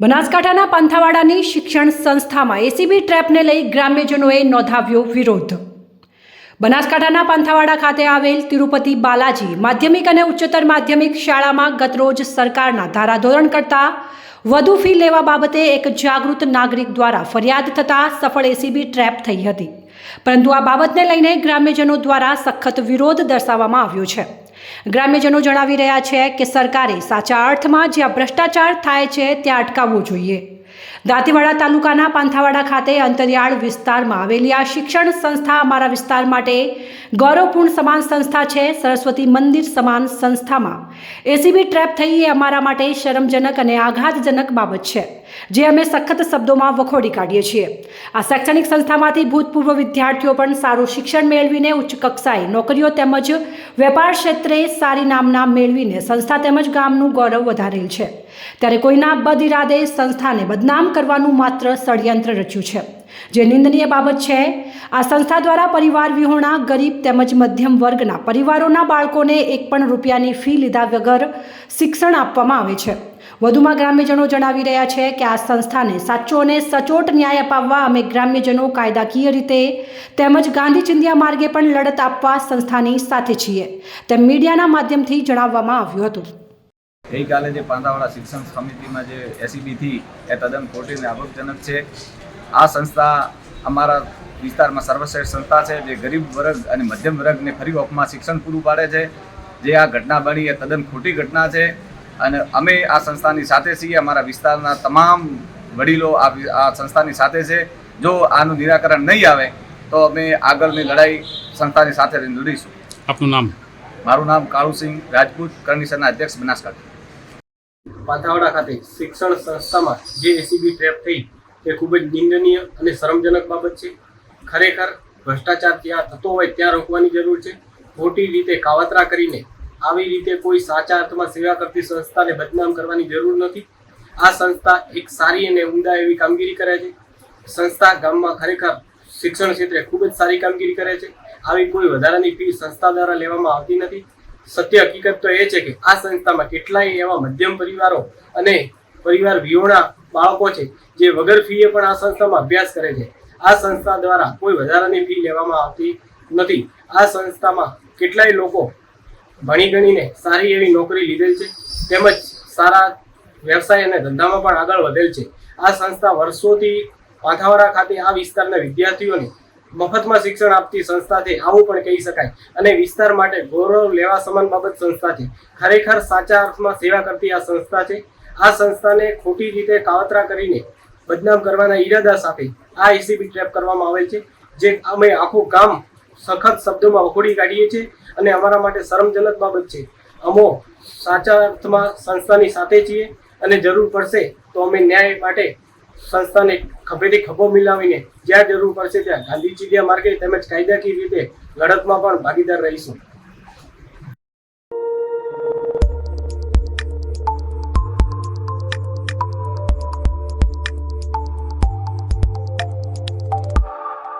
બનાસકાંઠાના પાંથાવાડાની શિક્ષણ સંસ્થામાં એસીબી ટ્રેપને લઈ ગ્રામ્યજનોએ નોંધાવ્યો વિરોધ. બનાસકાંઠાના પાંથાવાડા ખાતે આવેલ તિરુપતિ બાલાજી માધ્યમિક અને ઉચ્ચતર માધ્યમિક શાળામાં ગતરોજ સરકારના ધારાધોરણ કરતા વધુ ફી લેવા બાબતે એક જાગૃત નાગરિક દ્વારા ફરિયાદ થતાં સફળ એસીબી ટ્રેપ થઈ હતી. પરંતુ આ બાબતને લઈને ગ્રામ્યજનો દ્વારા સખત વિરોધ દર્શાવવામાં આવ્યો છે. ગ્રામ્યજનો જણાવી રહ્યા છે કે સરકારે સાચા અર્થમાં જ્યાં ભ્રષ્ટાચાર થાય છે, ત્યાં અટકાવવું જોઈએ. દાંતીવાડા તાલુકાના પાંથાવાડા ખાતે અંતરિયાળ વિસ્તારમાં આવેલી આ શિક્ષણ સંસ્થા અમારા વિસ્તાર માટે ગૌરવપૂર્ણ સમાન સંસ્થા છે. સરસ્વતી મંદિર સમાન સંસ્થામાં એસીબી ટ્રેપ થઈ એ અમારા માટે શરમજનક અને આઘાતજનક બાબત છે, જે અમે સખત શબ્દોમાં વખોડી કાઢીએ છીએ. આ શૈક્ષણિક સંસ્થામાંથી ભૂતપૂર્વ વિદ્યાર્થીઓ પણ સારું શિક્ષણ મેળવીને ઉચ્ચ કક્ષાએ નોકરીઓ તેમજ વેપાર ક્ષેત્રે સારી નામના મેળવીને સંસ્થા તેમજ ગામનું ગૌરવ વધારેલ છે. ત્યારે કોઈના બદઇરાદે સંસ્થાને બદનામ કરવાનું માત્ર ષડયંત્ર રચ્યું છે. જે નિંદનીય બાબત છે, આ સંસ્થા દ્વારા પરિવાર વિહોણા, ગરીબ તેમજ મધ્યમ વર્ગના પરિવારોના બાળકોને એક પણ રૂપિયાની ફી લીધા વગર શિક્ષણ આપવામાં આવે છે. વધુમાં ગ્રામ્યજનો જણાવી રહ્યા છે કે આ સંસ્થાને સાચો અને સચોટ ન્યાય અપાવવા અમે ગ્રામ્યજનો કાયદાકીય રીતે તેમજ ગાંધી ચિંધ્યા માર્ગે પણ લડત આપવા સંસ્થાની સાથે છીએ, તેમ મીડિયાના માધ્યમથી જણાવવામાં આવ્યું હતું. ગઈકાલે જે પાંદાવાડા શિક્ષણ સમિતિમાં જે એસીબીથી એ તદ્દન ખોટી અને આવકજનક છે. આ સંસ્થા અમારા વિસ્તારમાં સર્વશ્રેષ્ઠ સંસ્થા છે જે ગરીબ વર્ગ અને મધ્યમ વર્ગને ફરી ઓફમાં શિક્ષણ પૂરું પાડે છે. જે આ ઘટના બની એ તદ્દન ખોટી ઘટના છે અને અમે આ સંસ્થાની સાથે છીએ. અમારા વિસ્તારના તમામ વડીલો આ આ સંસ્થાની સાથે છે. જો આનું નિરાકરણ નહીં આવે તો અમે આગળની લડાઈ સંસ્થાની સાથે લડીશું. આપનું નામ? મારું નામ કાળુસિંહ રાજપૂત કરણીસરના અધ્યક્ષ બનાસકાંઠા. પાથાવાડા ખાતે શિક્ષણ સંસ્થામાં જે એસીબી ટ્રેપ થઈ તે ખૂબ જ નિંદનીય અને શરમજનક બાબત છે. ખરેખર ભ્રષ્ટાચાર ત્યાં થતો હોય ત્યાં રોકવાની જરૂર છે. ખોટી રીતે કાવતરા કરીને આવી રીતે કોઈ સાચા અર્થમાં સેવા કરતી સંસ્થાને બદનામ કરવાની જરૂર નથી. આ સંસ્થા એક સારી અને ઉમદા એવી કામગીરી કરે છે. સંસ્થા ગામમાં ખરેખર શિક્ષણ ક્ષેત્રે ખૂબ જ સારી કામગીરી કરે છે. આવી કોઈ વધારાની ફી સંસ્થા દ્વારા લેવામાં આવતી નથી. સત્ય હકીકત તો એ છે કે આ સંસ્થામાં કેટલાય એવા મધ્યમ પરિવારો અને પરિવાર વિહોણા બાળકો છે જે વગર ફીએ પણ આ સંસ્થામાં અભ્યાસ કરે છે. આ સંસ્થા દ્વારા કોઈ વધારાની ફી લેવામાં આવતી નથી. આ સંસ્થામાં કેટલાય લોકો ભણી ગણીને સારી એવી નોકરી લીધેલ છે તેમજ સારા વ્યવસાય અને ધંધામાં પણ આગળ વધેલ છે. આ સંસ્થા વર્ષોથી પાંથાવાડા ખાતે આ વિસ્તારના વિદ્યાર્થીઓને મફતમાં શિક્ષણ આપતી સંસ્થા છે આવું પણ કહી શકાય. અને વિસ્તાર માટે ગૌરવ લેવા સમાન બાબત સંસ્થા છે ખરેખર સાચા અર્થમાં સેવા કરતી આ સંસ્થા છે. આ સંસ્થાને ખોટી રીતે કાવતરા કરીને બદનામ કરવાના ઈરાદા સાથે આ એસીબી ટ્રેપ કરવામાં આવેલ છે. જે અમે આખું ગામ સખત શબ્દોમાં વખોડી કાઢીએ છીએ અને અમારા માટે શરમજનક બાબત છે. અમો સાચા અર્થમાં સંસ્થાની સાથે છીએ અને જરૂર પડશે તો અમે ન્યાય માટે સંસ્થાને ખભેથી ખભો મિલાવીને જ્યાં જરૂર પડશે ત્યાં ગાંધી ચીડિયા માર્ગે તેમજ કાયદાકીય રીતે લડતમાં પણ ભાગીદાર રહીશું.